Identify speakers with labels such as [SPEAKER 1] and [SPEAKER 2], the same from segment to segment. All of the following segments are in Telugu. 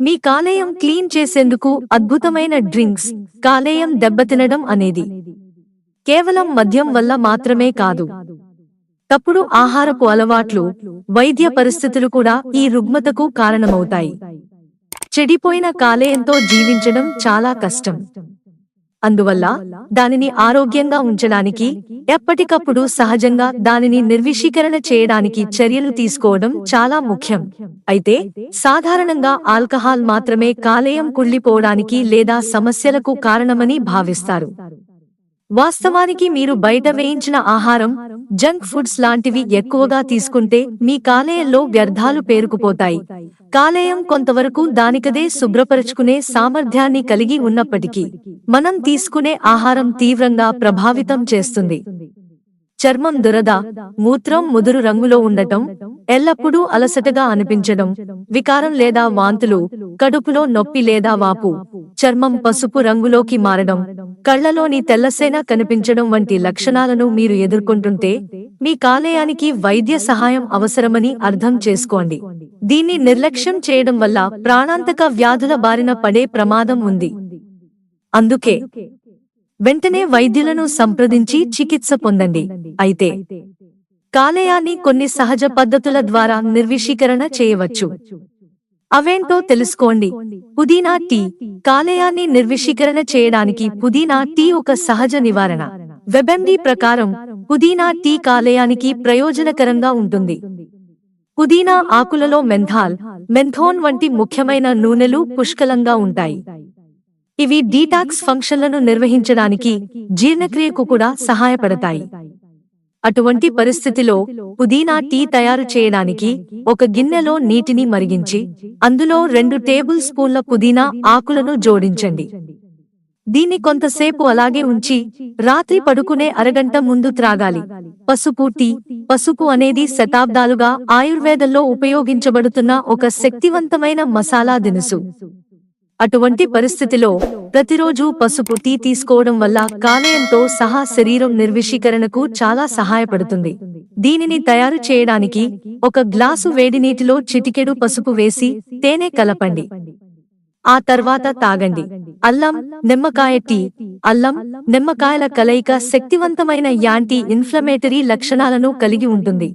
[SPEAKER 1] మీ కాలేయం క్లీన్ చేసేందుకు అద్భుతమైన డ్రింక్స్ కాలేయం దెబ్బతినడం అనేది కేవలం మద్యం వల్ల మాత్రమే కాదు. తప్పుడు ఆహారపు అలవాట్లు వైద్య పరిస్థితులు కూడా ఈ రుగ్మతకు కారణమవుతాయి. చెడిపోయిన కాలేయంతో జీవించడం చాలా కష్టం. అందువల్ల దానిని ఆరోగ్యంగా ఉంచడానికి ఎప్పటికప్పుడు సహజంగా దానిని నిర్విషీకరణ చేయడానికి చర్యలు తీసుకోవడం చాలా ముఖ్యం. అయితే సాధారణంగా ఆల్కహాల్ మాత్రమే కాలేయం కుళ్ళిపోవడానికి లేదా సమస్యలకు కారణమని భావిస్తారు. వాస్తవానికి మీరు బయట వేయించిన ఆహారం జంక్ ఫుడ్స్ లాంటివి ఎక్కువగా తీసుకుంటే మీ కాలేయంలో వ్యర్థాలు పేరుకుపోతాయి. కాలేయం కొంతవరకు దానికదే శుభ్రపరుచుకునే సామర్థ్యాన్ని కలిగి ఉన్నప్పటికీ మనం తీసుకునే ఆహారం తీవ్రంగా ప్రభావితం చేస్తుంది. చర్మం దురద మూత్రం ముదురు రంగులో ఉండటం ఎల్లప్పుడూ అలసటగా అనిపించడం వికారం లేదా వాంతులు కడుపులో నొప్పి లేదా వాపు చర్మం పసుపు రంగులోకి మారడం కళ్ళలోని తెల్లసేన కనిపించడం వంటి లక్షణాలను మీరు ఎదుర్కొంటుంటే మీ కాలేయానికి వైద్య సహాయం అవసరమని అర్థం చేసుకోండి. దీన్ని నిర్లక్ష్యం చేయడం వల్ల ప్రాణాంతక వ్యాధుల బారిన పడే ప్రమాదం ఉంది. అందుకే వెంటనే వైద్యులను సంప్రదించి చికిత్స పొందండి. అయితే కాలేయాన్ని కొన్ని సహజ పద్ధతుల ద్వారా నిర్విషీకరణ చేయవచ్చు. అవేంటో తెలుసుకోండి. పుదీనా టీ కాలేయాన్ని నిర్విషీకరణ చేయడానికి పుదీనా టీ ఒక సహజ నివారణ. వెబెండి ప్రకారం పుదీనా టీ కాలేయానికి ప్రయోజనకరంగా ఉంటుంది. పుదీనా ఆకులలో మెంథాల్ మెంథోన్ వంటి ముఖ్యమైన నూనెలు పుష్కలంగా ఉంటాయి. ఇవి డీటాక్స్ ఫంక్షన్లను నిర్వహించడానికి జీర్ణక్రియకు కూడా సహాయపడతాయి. అటువంటి పరిస్థితిలో పుదీనా టీ తయారు చేయడానికి ఒక గిన్నెలో నీటిని మరిగించి అందులో రెండు టేబుల్ స్పూన్ల పుదీనా ఆకులను జోడించండి. దీన్ని కొంతసేపు అలాగే ఉంచి రాత్రి పడుకునే అరగంట ముందు త్రాగాలి. పసుపు టీ పసుపు అనేది శతాబ్దాలుగా ఆయుర్వేదంలో ఉపయోగించబడుతున్న ఒక శక్తివంతమైన మసాలా దినుసు. అటువంటి పరిస్థితిలో ప్రతిరోజు పసుపు టీ తీసుకోవడం వల్ల కాలేయంతో సహా శరీరం నిర్విషీకరణకు చాలా సహాయపడుతుంది. దీనిని తయారు చేయడానికి ఒక గ్లాసు వేడి నీటిలో చిటికెడు పసుపు వేసి తేనె కలపండి. ఆ తర్వాత తాగండి. అల్లం నిమ్మకాయ టీ. అల్లం నిమ్మకాయల కలయిక శక్తివంతమైన యాంటీ ఇన్ఫ్లమేటరీ లక్షణాలను కలిగి ఉంటుంది.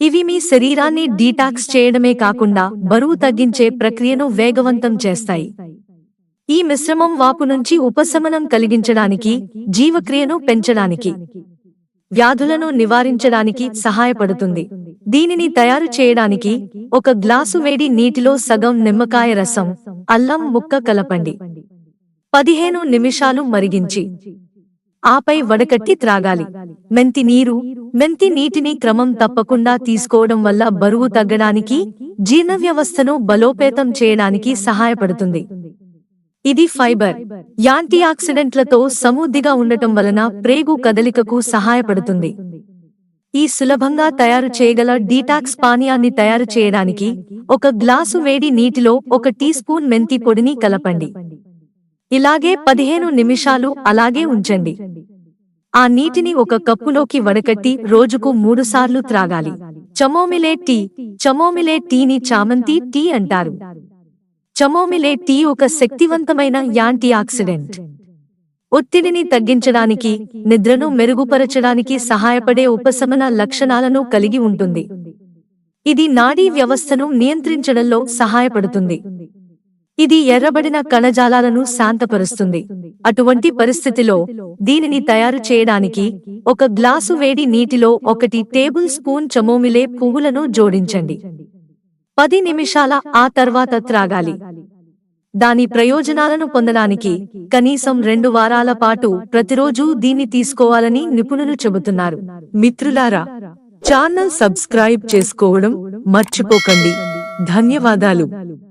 [SPEAKER 1] ఇవి మీ శరీరాన్ని డీటాక్స్ చేయడమే కాకుండా బరువు తగ్గించే ప్రక్రియను వేగవంతం చేస్తాయి. ఈ మిశ్రమం వాపు నుంచి ఉపశమనం కలిగించడానికి జీవక్రియను పెంచడానికి వ్యాధులను నివారించడానికి సహాయపడుతుంది. దీనిని తయారు చేయడానికి ఒక గ్లాసు వేడి నీటిలో సగం నిమ్మకాయ రసం అల్లం ముక్క కలపండి. పదిహేను నిమిషాలు మరిగించి ఆపై వడకట్టి త్రాగాలి. మెంతి నీరు మెంతి నీటిని క్రమం తప్పకుండా తీసుకోవడం వల్ల బరువు తగ్గడానికి జీర్ణ వ్యవస్థను బలోపేతం చేయడానికి సహాయపడుతుంది. ఇది ఫైబర్. యాంటీ ఆక్సిడెంట్లతో సమృద్ధిగా ఉండటం వలన ప్రేగు కదలికకు సహాయపడుతుంది. ఈ సులభంగా తయారు చేయగల డీటాక్స్ పానీయాన్ని తయారు చేయడానికి ఒక గ్లాసు వేడి నీటిలో ఒక టీ స్పూన్ మెంతి పొడిని కలపండి. ఇలాగే పదిహేను నిమిషాలు అలాగే ఉంచండి. ఆ నీటిని ఒక కప్పులోకి వడకట్టి రోజుకు మూడుసార్లు త్రాగాలి. చమోమిలే టీ చమోమిలే టీని చామంతి టీ అంటారు. చమోమిలే టీ ఒక శక్తివంతమైన యాంటీ ఆక్సిడెంట్. ఒత్తిడిని తగ్గించడానికి నిద్రను మెరుగుపరచడానికి సహాయపడే ఉపశమన లక్షణాలను కలిగి ఉంటుంది. ఇది నాడీ వ్యవస్థను నియంత్రించడంలో సహాయపడుతుంది. ఇది ఎర్రబడిన కణజాలాలను శాంతపరుస్తుంది. అటువంటి పరిస్థితిలో దీనిని తయారు చేయడానికి ఒక గ్లాసు వేడి నీటిలో ఒకటి టేబుల్ స్పూన్ చమోమిలే పువ్వులను జోడించండి. పది నిమిషాల ఆ తర్వాత త్రాగాలి. దాని ప్రయోజనాలను పొందడానికి కనీసం రెండు వారాల పాటు ప్రతిరోజు దీన్ని తీసుకోవాలని నిపుణులు చెబుతున్నారు. మిత్రులారా ఛానల్ సబ్స్క్రైబ్ చేసుకోవడం మర్చిపోకండి. ధన్యవాదాలు.